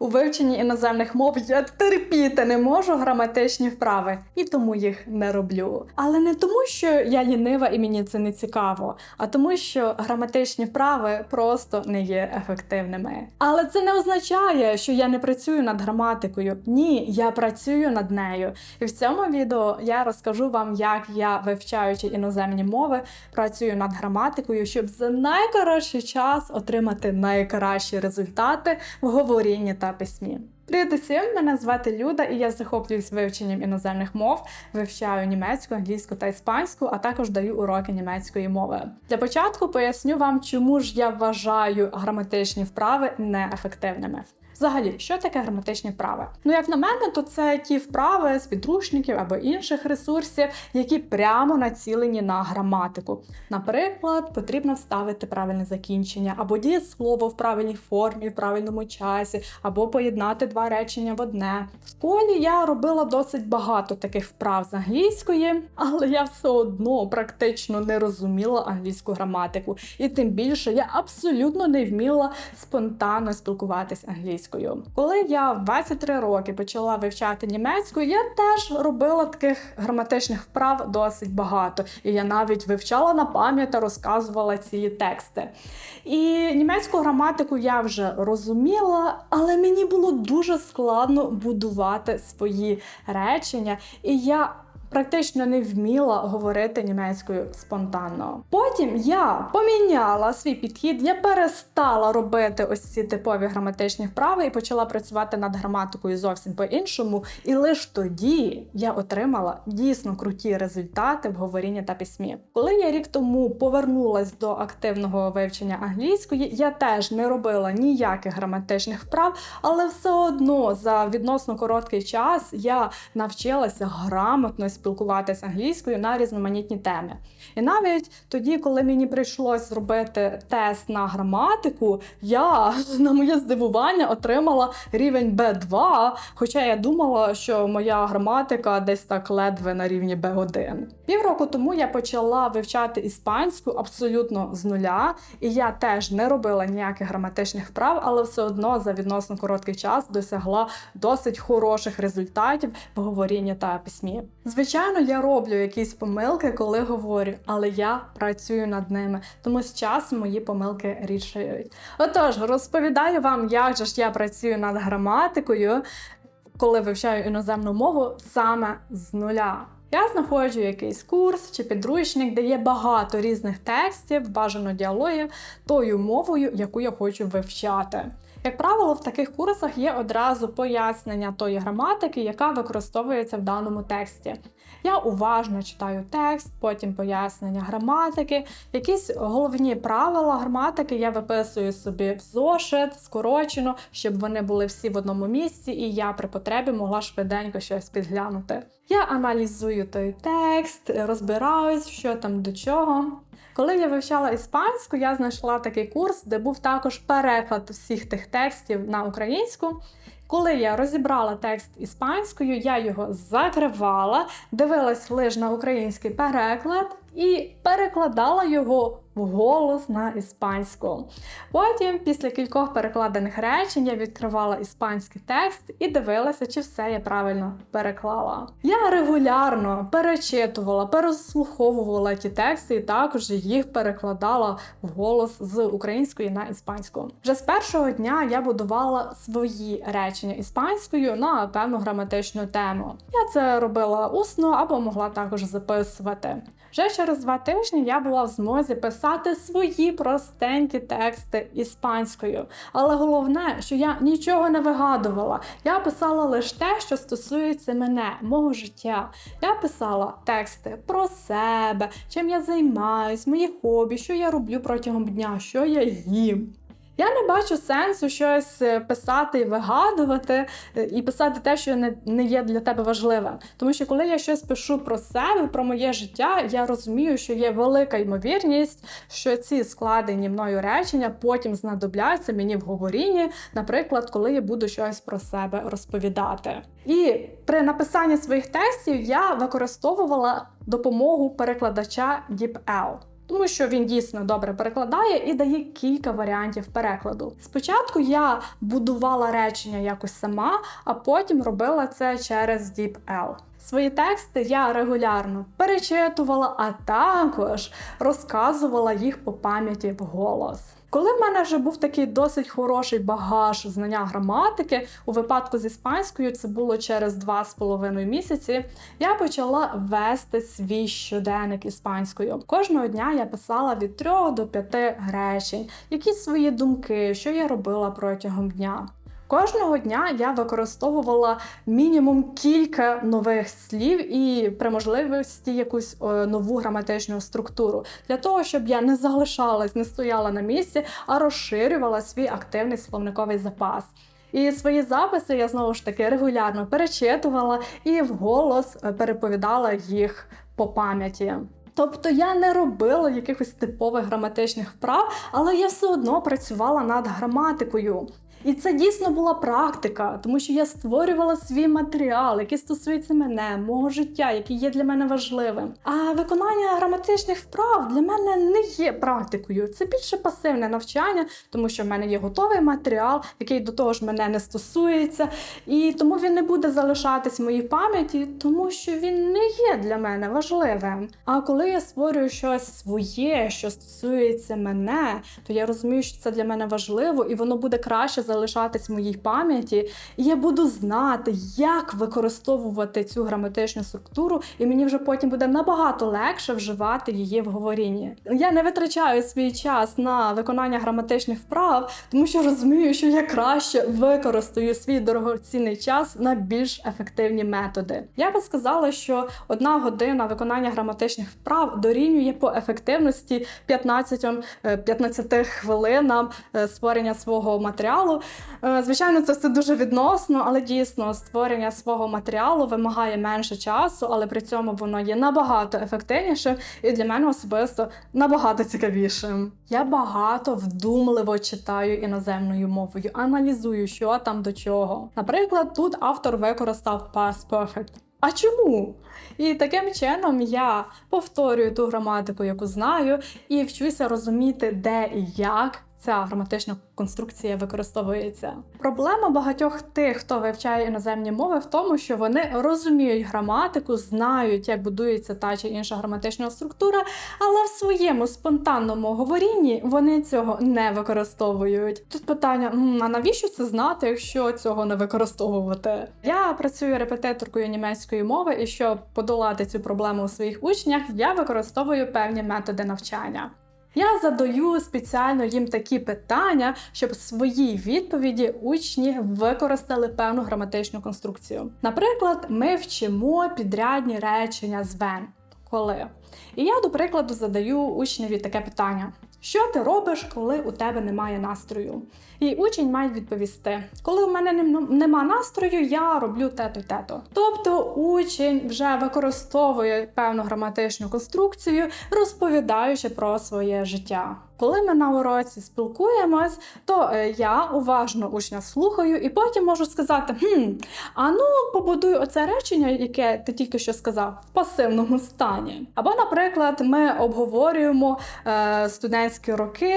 У вивченні іноземних мов я терпіти не можу граматичні вправи і тому їх не роблю. Але не тому, що я лінива і мені це не цікаво, а тому, що граматичні вправи просто не є ефективними. Але це не означає, що я не працюю над граматикою. Ні, я працюю над нею. І в цьому відео я розкажу вам, як я, вивчаючи іноземні мови, працюю над граматикою, щоб за найкоротший час отримати найкращі результати в говорінні та письмі. Привіт усім! Мене звати Люда, і я захоплююсь вивченням іноземних мов, вивчаю німецьку, англійську та іспанську, а також даю уроки німецької мови. Для початку поясню вам, чому ж я вважаю граматичні вправи неефективними. Взагалі, що таке граматичні вправи? Ну, як на мене, то це ті вправи з підручників або інших ресурсів, які прямо націлені на граматику. Наприклад, потрібно вставити правильне закінчення, або дієслово в правильній формі, в правильному часі, або поєднати два речення в одне. В школі я робила досить багато таких вправ з англійської, але я все одно практично не розуміла англійську граматику. І тим більше я абсолютно не вміла спонтанно спілкуватись англійською. Коли я в 23 роки почала вивчати німецьку, я теж робила таких граматичних вправ досить багато. І я навіть вивчала на пам'ять та розказувала ці тексти. І німецьку граматику я вже розуміла, але мені було дуже складно будувати свої речення. І я практично не вміла говорити німецькою спонтанно. Потім я поміняла свій підхід, я перестала робити ось ці типові граматичні вправи і почала працювати над граматикою зовсім по-іншому. І лише тоді я отримала дійсно круті результати в говорінні та письмі. Коли я рік тому повернулась до активного вивчення англійської, я теж не робила ніяких граматичних вправ, але все одно за відносно короткий час я навчилася грамотно спілкуватися англійською на різноманітні теми. І навіть тоді, коли мені прийшлось зробити тест на граматику, я на моє здивування отримала рівень Б2, хоча я думала, що моя граматика десь так ледве на рівні Б1. Півроку тому я почала вивчати іспанську абсолютно з нуля, і я теж не робила ніяких граматичних вправ, але все одно за відносно короткий час досягла досить хороших результатів в говорінні та письмі. Звичайно, я роблю якісь помилки, коли говорю, але я працюю над ними, тому з часом мої помилки рішають. Отож, розповідаю вам, як же ж я працюю над граматикою, коли вивчаю іноземну мову саме з нуля. Я знаходжу якийсь курс чи підручник, де є багато різних текстів, бажано діалогів, тою мовою, яку я хочу вивчати. Як правило, в таких курсах є одразу пояснення тої граматики, яка використовується в даному тексті. Я уважно читаю текст, потім пояснення граматики, якісь головні правила граматики я виписую собі в зошит, скорочено, щоб вони були всі в одному місці, і я при потребі могла швиденько щось підглянути. Я аналізую той текст, розбираюсь, що там до чого. Коли я вивчала іспанську, я знайшла такий курс, де був також переклад всіх тих текстів на українську. Коли я розібрала текст іспанською, я його закривала, дивилась лиш на український переклад і перекладала його вголос на іспанську. Потім, після кількох перекладених речень, я відкривала іспанський текст і дивилася, чи все я правильно переклала. Я регулярно перечитувала, переслуховувала ті тексти і також їх перекладала вголос з української на іспанську. Вже з першого дня я будувала свої речення іспанською на певну граматичну тему. Я це робила усно або могла також записувати. Вже через два тижні я була в змозі писати свої простенькі тексти іспанською. Але головне, що я нічого не вигадувала. Я писала лише те, що стосується мене, мого життя. Я писала тексти про себе, чим я займаюсь, мої хобі, що я роблю протягом дня, що я їм. Я не бачу сенсу щось е, писати вигадувати, е, і писати те, що не, не є для тебе важливим. Тому що коли я щось пишу про себе, про моє життя, я розумію, що є велика ймовірність, що ці складені мною речення потім знадобляться мені в говорінні, наприклад, коли я буду щось про себе розповідати. І при написанні своїх текстів я використовувала допомогу перекладача DeepL. Тому що він дійсно добре перекладає і дає кілька варіантів перекладу. Спочатку я будувала речення якось сама, а потім робила це через DeepL. Свої тексти я регулярно перечитувала, а також розказувала їх по пам'яті вголос. Коли в мене вже був такий досить хороший багаж знання граматики, у випадку з іспанською це було через два з половиною місяці, я почала вести свій щоденник іспанською. Кожного дня я писала від трьох до п'яти речень, якісь свої думки, що я робила протягом дня. Кожного дня я використовувала мінімум кілька нових слів і при можливості якусь е, нову граматичну структуру для того, щоб я не залишалась, не стояла на місці, а розширювала свій активний словниковий запас. І свої записи я знову ж таки регулярно перечитувала і вголос е, переповідала їх по пам'яті. Тобто я не робила якихось типових граматичних вправ, але я все одно працювала над граматикою. І це дійсно була практика, тому що я створювала свій матеріал, який стосується мене, мого життя, який є для мене важливим. А виконання граматичних вправ для мене не є практикою. Це більше пасивне навчання, тому що в мене є готовий матеріал, який до того ж мене не стосується, і тому він не буде залишатись в моїй пам'яті, тому що він не є для мене важливим. А коли я створюю щось своє, що стосується мене, то я розумію, що це для мене важливо, і воно буде краще залишатись в моїй пам'яті, і я буду знати, як використовувати цю граматичну структуру, і мені вже потім буде набагато легше вживати її в говорінні. Я не витрачаю свій час на виконання граматичних вправ, тому що розумію, що я краще використаю свій дорогоцінний час на більш ефективні методи. Я би сказала, що одна година виконання граматичних вправ дорівнює по ефективності 15, 15 хвилинам е, створення свого матеріалу. Е, Звичайно, це все дуже відносно, але дійсно створення свого матеріалу вимагає менше часу, але при цьому воно є набагато ефективнішим і для мене особисто набагато цікавішим. Я багато вдумливо читаю іноземною мовою, аналізую, що там до чого. Наприклад, тут автор використав past perfect. А чому? І таким чином я повторюю ту граматику, яку знаю, і вчуся розуміти, де і як ця граматична конструкція використовується. Проблема багатьох тих, хто вивчає іноземні мови, в тому, що вони розуміють граматику, знають, як будується та чи інша граматична структура, але в своєму спонтанному говорінні вони цього не використовують. Тут питання: а навіщо це знати, якщо цього не використовувати? Я працюю репетиторкою німецької мови, і щоб подолати цю проблему у своїх учнях, я використовую певні методи навчання. Я задаю спеціально їм такі питання, щоб в своїй відповіді учні використали певну граматичну конструкцію. Наприклад, ми вчимо підрядні речення з when. Коли? І я, до прикладу, задаю учневі таке питання: що ти робиш, коли у тебе немає настрою? І учень має відповісти: коли у мене нем- нема настрою, я роблю те-то те-то. Тобто учень вже використовує певну граматичну конструкцію, розповідаючи про своє життя. Коли ми на уроці спілкуємось, то е, я уважно учня слухаю і потім можу сказати: хм, а ну побудуй оце речення, яке ти тільки що сказав, в пасивному стані. Або, наприклад, ми обговорюємо е, студентські роки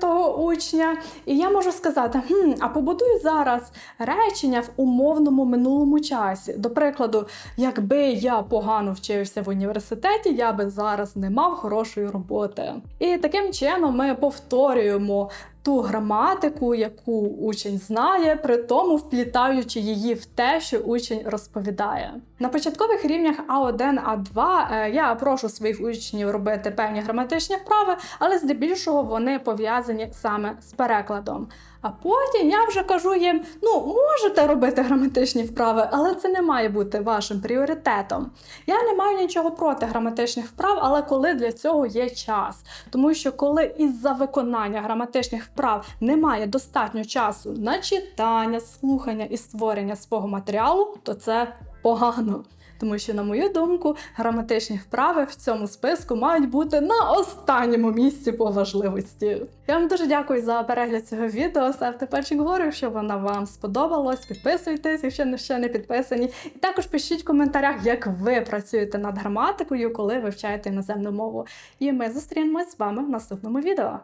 того учня, і я можу сказати: хм, а побудуй зараз речення в умовному минулому часі. До прикладу, якби я погано вчився в університеті, я би зараз не мав хорошої роботи. І таким чином ми повторюємо ту граматику, яку учень знає, при тому вплітаючи її в те, що учень розповідає. На початкових рівнях А1, А2 е, я прошу своїх учнів робити певні граматичні вправи, але здебільшого вони пов'язані саме з перекладом. А потім я вже кажу їм: ну, можете робити граматичні вправи, але це не має бути вашим пріоритетом. Я не маю нічого проти граматичних вправ, але коли для цього є час. Тому що коли із-за виконання граматичних вправ немає достатньо часу на читання, слухання і створення свого матеріалу, то це погано. тому що, на мою думку, граматичні вправи в цьому списку мають бути на останньому місці по важливості. Я вам дуже дякую за перегляд цього відео. Ставте пальчик вгору, якщо воно вам сподобалось. Підписуйтесь, якщо не- ще не підписані. І також пишіть в коментарях, як ви працюєте над граматикою, коли вивчаєте іноземну мову. І ми зустрінемось з вами в наступному відео.